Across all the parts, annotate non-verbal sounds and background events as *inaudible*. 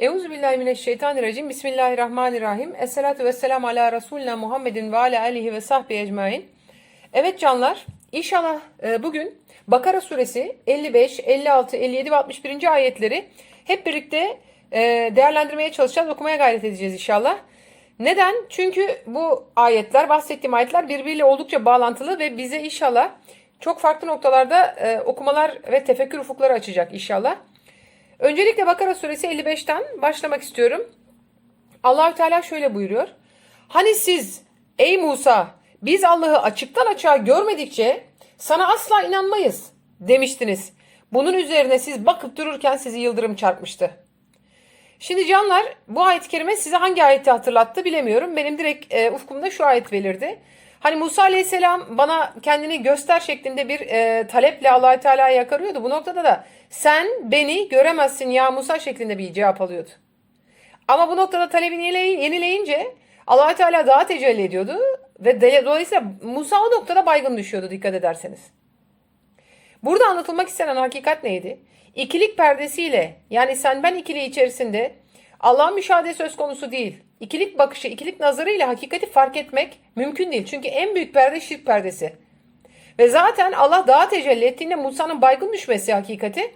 Euzubillahimineşşeytanirracim. Bismillahirrahmanirrahim. Esselatu vesselamu ala Resulina Muhammedin ve ala alihi ve sahbihi ecmain. Evet canlar, inşallah e, bugün Bakara suresi 55, 56, 57 ve 61. ayetleri hep birlikte e, değerlendirmeye çalışacağız, okumaya gayret edeceğiz inşallah. Neden? Çünkü bu ayetler, bahsettiğim ayetler birbiriyle oldukça bağlantılı ve bize inşallah çok farklı noktalarda e, okumalar ve tefekkür ufukları açacak inşallah. Öncelikle Bakara suresi 55'ten başlamak istiyorum. Allahü Teala şöyle buyuruyor. Hani siz ey Musa biz Allah'ı açıktan açığa görmedikçe sana asla inanmayız demiştiniz. Bunun üzerine siz bakıp dururken sizi yıldırım çarpmıştı. Şimdi canlar bu ayet-i kerime size hangi ayeti hatırlattı bilemiyorum. Benim direkt e, ufkumda şu ayet belirdi. Hani Musa Aleyhisselam bana kendini göster şeklinde bir e, taleple Allahü Teala'ya yakarıyordu. Bu noktada da sen beni göremezsin ya Musa şeklinde bir cevap alıyordu. Ama bu noktada talebini yenileyince Allahü Teala daha tecelli ediyordu ve dolayısıyla Musa o noktada baygın düşüyordu dikkat ederseniz. Burada anlatılmak istenen hakikat neydi? İkilik perdesiyle yani sen ben ikiliği içerisinde Allah'ın müşahede söz konusu değil. İkilik bakışı, ikilik nazarıyla hakikati fark etmek mümkün değil. Çünkü en büyük perde şirk perdesi. Ve zaten Allah daha tecelli ettiğinde Musa'nın baygın düşmesi hakikati.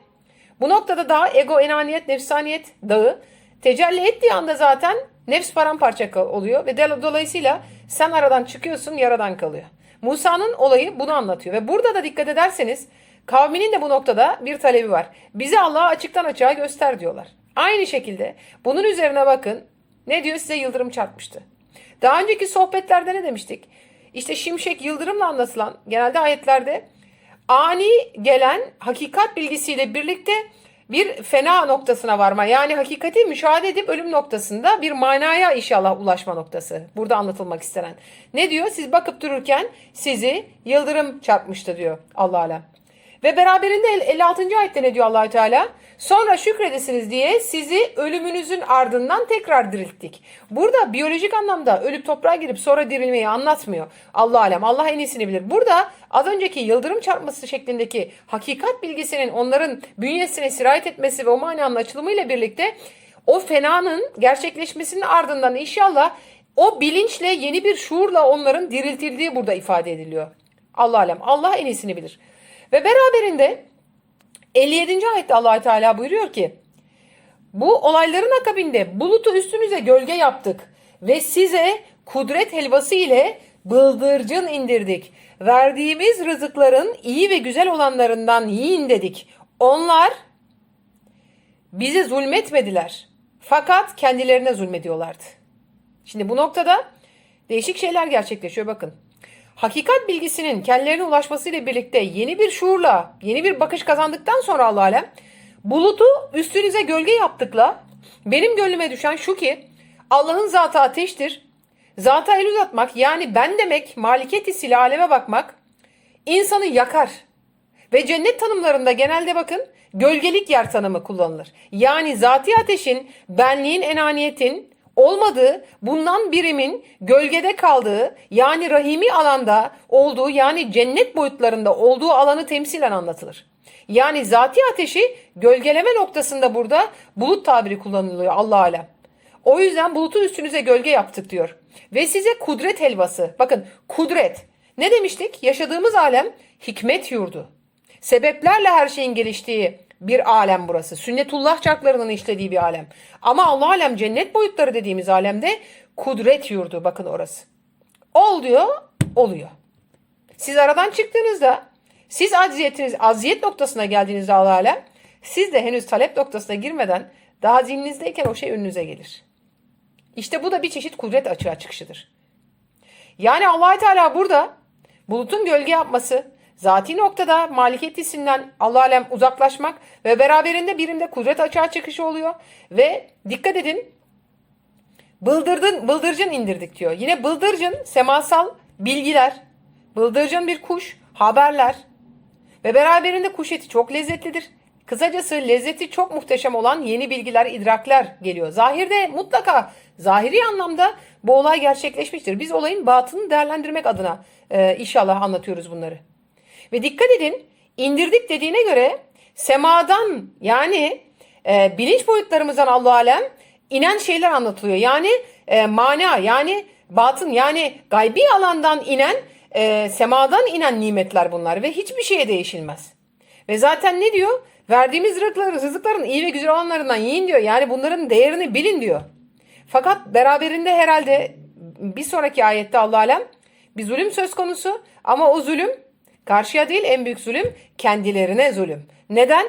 Bu noktada daha ego, enaniyet, nefsaniyet dağı tecelli ettiği anda zaten nefs paramparça oluyor. Ve dolayısıyla sen aradan çıkıyorsun, yaradan kalıyor. Musa'nın olayı bunu anlatıyor. Ve burada da dikkat ederseniz kavminin de bu noktada bir talebi var. Bizi Allah'a açıktan açığa göster diyorlar. Aynı şekilde bunun üzerine bakın ne diyor size yıldırım çarpmıştı. Daha önceki sohbetlerde ne demiştik? İşte şimşek yıldırımla anlatılan genelde ayetlerde ani gelen hakikat bilgisiyle birlikte bir fena noktasına varma yani hakikati müşahede edip ölüm noktasında bir manaya inşallah ulaşma noktası. Burada anlatılmak istenen. Ne diyor? Siz bakıp dururken sizi yıldırım çarpmıştı diyor Allah. Ve beraberinde 56. ayette ne diyor Allahü Teala? Sonra şükredesiniz diye sizi ölümünüzün ardından tekrar dirilttik. Burada biyolojik anlamda ölüp toprağa girip sonra dirilmeyi anlatmıyor. Allah alem. Allah en iyisini bilir. Burada az önceki yıldırım çarpması şeklindeki hakikat bilgisinin onların bünyesine sirayet etmesi ve o mananın açılımıyla birlikte o fenanın gerçekleşmesinin ardından inşallah o bilinçle yeni bir şuurla onların diriltildiği burada ifade ediliyor. Allah alem. Allah en iyisini bilir. Ve beraberinde 57. ayette allah Teala buyuruyor ki bu olayların akabinde bulutu üstünüze gölge yaptık ve size kudret helvası ile bıldırcın indirdik. Verdiğimiz rızıkların iyi ve güzel olanlarından yiyin dedik. Onlar bize zulmetmediler. Fakat kendilerine zulmediyorlardı. Şimdi bu noktada değişik şeyler gerçekleşiyor bakın hakikat bilgisinin kendilerine ulaşmasıyla birlikte yeni bir şuurla, yeni bir bakış kazandıktan sonra Allah alem bulutu üstünüze gölge yaptıkla benim gönlüme düşen şu ki Allah'ın zatı ateştir. Zata el uzatmak yani ben demek maliket hissiyle aleme bakmak insanı yakar. Ve cennet tanımlarında genelde bakın gölgelik yer tanımı kullanılır. Yani zati ateşin, benliğin, enaniyetin, olmadığı, bundan birimin gölgede kaldığı yani rahimi alanda olduğu yani cennet boyutlarında olduğu alanı temsilen anlatılır. Yani zati ateşi gölgeleme noktasında burada bulut tabiri kullanılıyor Allah alem. O yüzden bulutu üstünüze gölge yaptık diyor. Ve size kudret helvası. Bakın kudret. Ne demiştik? Yaşadığımız alem hikmet yurdu. Sebeplerle her şeyin geliştiği, bir alem burası. Sünnetullah çarklarının işlediği bir alem. Ama Allah alem cennet boyutları dediğimiz alemde kudret yurdu. Bakın orası. Ol diyor, oluyor. Siz aradan çıktığınızda, siz acziyetiniz, aziyet noktasına geldiğinizde Allah alem, siz de henüz talep noktasına girmeden daha zihninizdeyken o şey önünüze gelir. İşte bu da bir çeşit kudret açığa çıkışıdır. Yani allah Teala burada bulutun gölge yapması, Zati noktada malikiyet hissinden Allah alem uzaklaşmak ve beraberinde birimde kudret açığa çıkışı oluyor. Ve dikkat edin bıldırdın, bıldırcın indirdik diyor. Yine bıldırcın semasal bilgiler, bıldırcın bir kuş, haberler ve beraberinde kuş eti çok lezzetlidir. Kısacası lezzeti çok muhteşem olan yeni bilgiler, idrakler geliyor. Zahirde mutlaka zahiri anlamda bu olay gerçekleşmiştir. Biz olayın batını değerlendirmek adına e, inşallah anlatıyoruz bunları. Ve dikkat edin indirdik dediğine göre semadan yani e, bilinç boyutlarımızdan Allah alem inen şeyler anlatılıyor. Yani e, mana yani batın yani gaybi alandan inen e, semadan inen nimetler bunlar ve hiçbir şeye değişilmez. Ve zaten ne diyor? Verdiğimiz rızıkların, rızıkların iyi ve güzel olanlarından yiyin diyor. Yani bunların değerini bilin diyor. Fakat beraberinde herhalde bir sonraki ayette Allah alem bir zulüm söz konusu ama o zulüm karşıya değil en büyük zulüm kendilerine zulüm. Neden?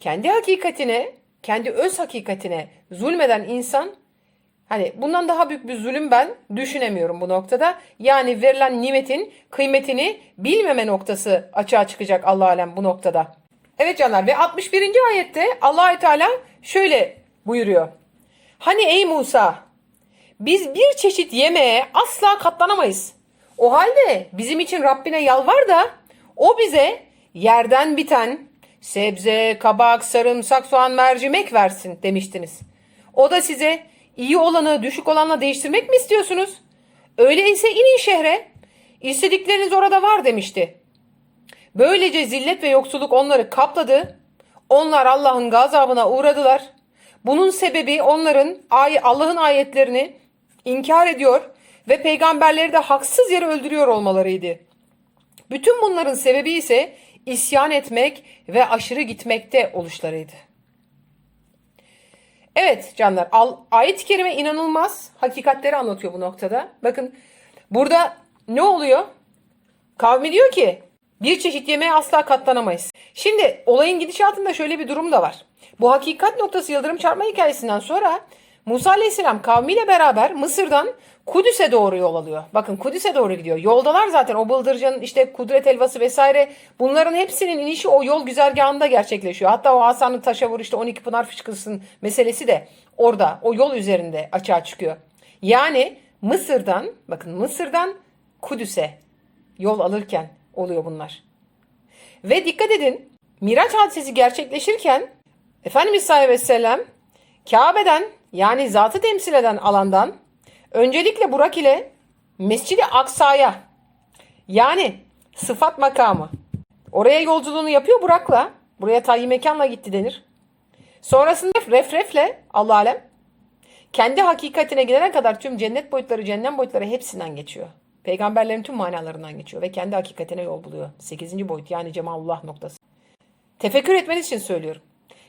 Kendi hakikatine, kendi öz hakikatine zulmeden insan hani bundan daha büyük bir zulüm ben düşünemiyorum bu noktada. Yani verilen nimetin kıymetini bilmeme noktası açığa çıkacak Allah alem bu noktada. Evet canlar ve 61. ayette Allahü Teala şöyle buyuruyor. Hani ey Musa biz bir çeşit yemeğe asla katlanamayız. O halde bizim için Rabbine yalvar da o bize yerden biten sebze, kabak, sarımsak, soğan, mercimek versin demiştiniz. O da size iyi olanı düşük olanla değiştirmek mi istiyorsunuz? Öyleyse inin şehre. İstedikleriniz orada var demişti. Böylece zillet ve yoksulluk onları kapladı. Onlar Allah'ın gazabına uğradılar. Bunun sebebi onların Allah'ın ayetlerini inkar ediyor ve peygamberleri de haksız yere öldürüyor olmalarıydı. Bütün bunların sebebi ise isyan etmek ve aşırı gitmekte oluşlarıydı. Evet canlar ayet-i kerime inanılmaz hakikatleri anlatıyor bu noktada. Bakın burada ne oluyor? Kavmi diyor ki bir çeşit yemeğe asla katlanamayız. Şimdi olayın gidişatında şöyle bir durum da var. Bu hakikat noktası yıldırım çarpma hikayesinden sonra Musa Aleyhisselam kavmiyle beraber Mısır'dan Kudüs'e doğru yol alıyor. Bakın Kudüs'e doğru gidiyor. Yoldalar zaten o bıldırcın işte kudret helvası vesaire bunların hepsinin inişi o yol güzergahında gerçekleşiyor. Hatta o Hasan'ın taşa vur işte 12 pınar fışkırsın meselesi de orada o yol üzerinde açığa çıkıyor. Yani Mısır'dan bakın Mısır'dan Kudüs'e yol alırken oluyor bunlar. Ve dikkat edin Miraç hadisesi gerçekleşirken Efendimiz sallallahu aleyhi ve sellem Kabe'den yani zatı temsil eden alandan öncelikle Burak ile Mescid-i Aksa'ya yani sıfat makamı oraya yolculuğunu yapıyor Burak'la. Buraya tayyi mekanla gitti denir. Sonrasında refrefle Allah alem kendi hakikatine gidene kadar tüm cennet boyutları, cennet boyutları hepsinden geçiyor. Peygamberlerin tüm manalarından geçiyor ve kendi hakikatine yol buluyor. Sekizinci boyut yani cemalullah noktası. Tefekkür etmeniz için söylüyorum.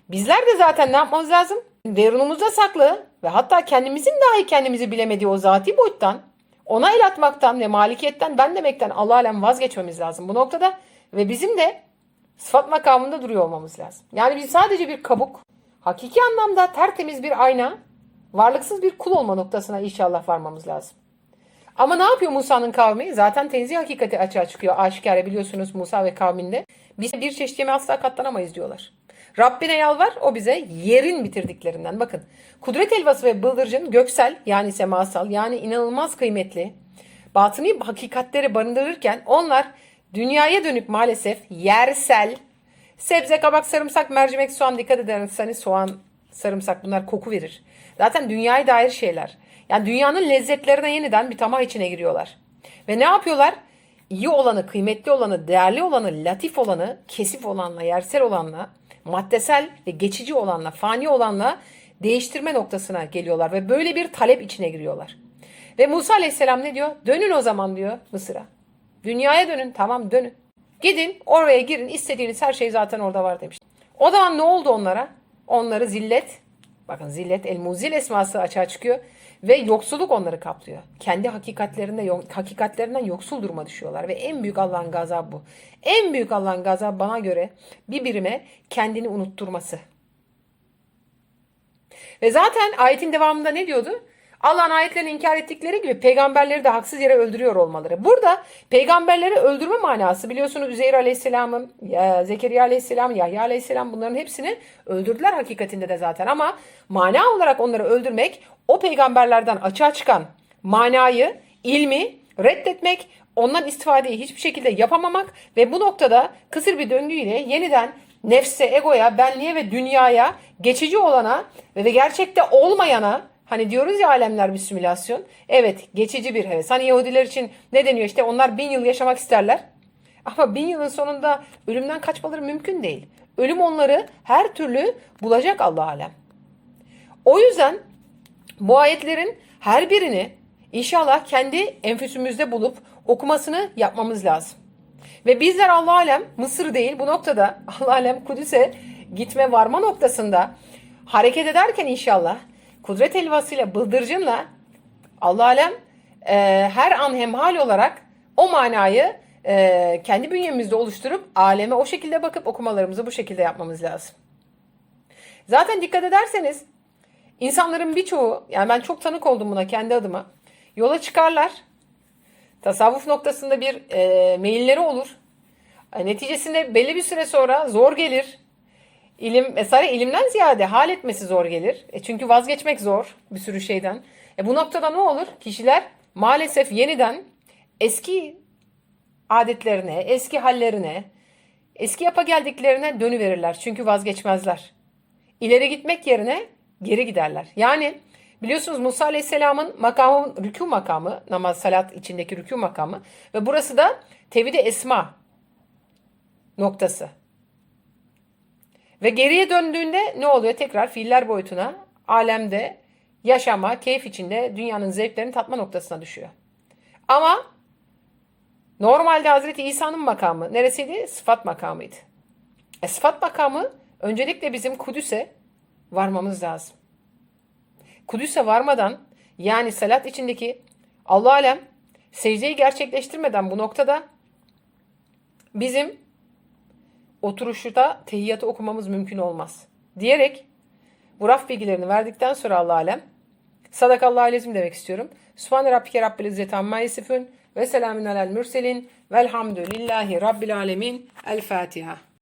Bizler de zaten ne yapmamız lazım? Derunumuzda saklı ve hatta kendimizin dahi kendimizi bilemediği o zati boyuttan, ona el atmaktan ve malikiyetten ben demekten Allah alem vazgeçmemiz lazım bu noktada. Ve bizim de sıfat makamında duruyor olmamız lazım. Yani biz sadece bir kabuk, hakiki anlamda tertemiz bir ayna, varlıksız bir kul olma noktasına inşallah varmamız lazım. Ama ne yapıyor Musa'nın kavmi? Zaten tenzih hakikati açığa çıkıyor. Aşikare biliyorsunuz Musa ve kavminde. Biz bir çeşit asla katlanamayız diyorlar. Rabbine yalvar o bize yerin bitirdiklerinden. Bakın kudret elvası ve bıldırcın göksel yani semasal yani inanılmaz kıymetli batıni hakikatleri barındırırken onlar dünyaya dönük maalesef yersel sebze, kabak, sarımsak, mercimek, soğan dikkat ederseniz soğan, sarımsak bunlar koku verir. Zaten dünyaya dair şeyler. Yani dünyanın lezzetlerine yeniden bir tamah içine giriyorlar. Ve ne yapıyorlar? İyi olanı, kıymetli olanı, değerli olanı, latif olanı, kesif olanla, yersel olanla, maddesel ve geçici olanla, fani olanla değiştirme noktasına geliyorlar ve böyle bir talep içine giriyorlar. Ve Musa Aleyhisselam ne diyor? Dönün o zaman diyor Mısır'a. Dünyaya dönün. Tamam dönün. Gidin oraya girin. istediğiniz her şey zaten orada var demiş. O zaman ne oldu onlara? Onları zillet, bakın zillet el muzil esması açığa çıkıyor ve yoksulluk onları kaplıyor. Kendi hakikatlerinde hakikatlerinden yoksul duruma düşüyorlar ve en büyük Allah'ın gazabı bu. En büyük Allah'ın gazabı bana göre bir birime kendini unutturması. Ve zaten ayetin devamında ne diyordu? Allah'ın ayetlerini inkar ettikleri gibi peygamberleri de haksız yere öldürüyor olmaları. Burada peygamberleri öldürme manası biliyorsunuz Üzeyir Aleyhisselam'ın, Zekeriya Aleyhisselam, Yahya Aleyhisselam bunların hepsini öldürdüler hakikatinde de zaten. Ama mana olarak onları öldürmek o peygamberlerden açığa çıkan manayı, ilmi reddetmek, ondan istifadeyi hiçbir şekilde yapamamak ve bu noktada kısır bir döngüyle yeniden nefse, egoya, benliğe ve dünyaya, geçici olana ve gerçekte olmayana Hani diyoruz ya alemler bir simülasyon. Evet geçici bir heves. Hani Yahudiler için ne deniyor işte onlar bin yıl yaşamak isterler. Ama bin yılın sonunda ölümden kaçmaları mümkün değil. ölüm onları her türlü bulacak Allah alem. O yüzden bu ayetlerin her birini inşallah kendi enfüsümüzde bulup okumasını yapmamız lazım. Ve bizler Allah alem Mısır değil bu noktada *laughs* Allah alem Kudüs'e gitme varma noktasında hareket ederken inşallah kudret elvasıyla bıldırcınla Allah alem e, her an hemhal olarak o manayı e, kendi bünyemizde oluşturup aleme o şekilde bakıp okumalarımızı bu şekilde yapmamız lazım. Zaten dikkat ederseniz insanların birçoğu yani ben çok tanık oldum buna kendi adıma yola çıkarlar tasavvuf noktasında bir e, meyilleri olur. E, neticesinde belli bir süre sonra zor gelir. İlim, mesela ilimden ziyade hal etmesi zor gelir. E, çünkü vazgeçmek zor bir sürü şeyden. E, bu noktada ne olur? Kişiler maalesef yeniden eski adetlerine, eski hallerine, eski yapa geldiklerine dönüverirler. Çünkü vazgeçmezler. İleri gitmek yerine geri giderler. Yani biliyorsunuz Musa Aleyhisselam'ın makamı, rükû makamı, namaz salat içindeki rükû makamı ve burası da tevhid esma noktası. Ve geriye döndüğünde ne oluyor? Tekrar fiiller boyutuna, alemde yaşama, keyif içinde dünyanın zevklerini tatma noktasına düşüyor. Ama normalde Hazreti İsa'nın makamı neresiydi? Sıfat makamıydı. E, sıfat makamı öncelikle bizim Kudüs'e varmamız lazım. Kudüs'e varmadan yani salat içindeki Allah alem secdeyi gerçekleştirmeden bu noktada bizim oturuşta tehiyyatı okumamız mümkün olmaz. Diyerek bu raf bilgilerini verdikten sonra Allah alem sadakallahu aleyhim demek istiyorum. Sübhane Rabbike Rabbil İzzeti Amma Yesifun ve selamun alel mürselin velhamdülillahi Rabbil Alemin. El Fatiha.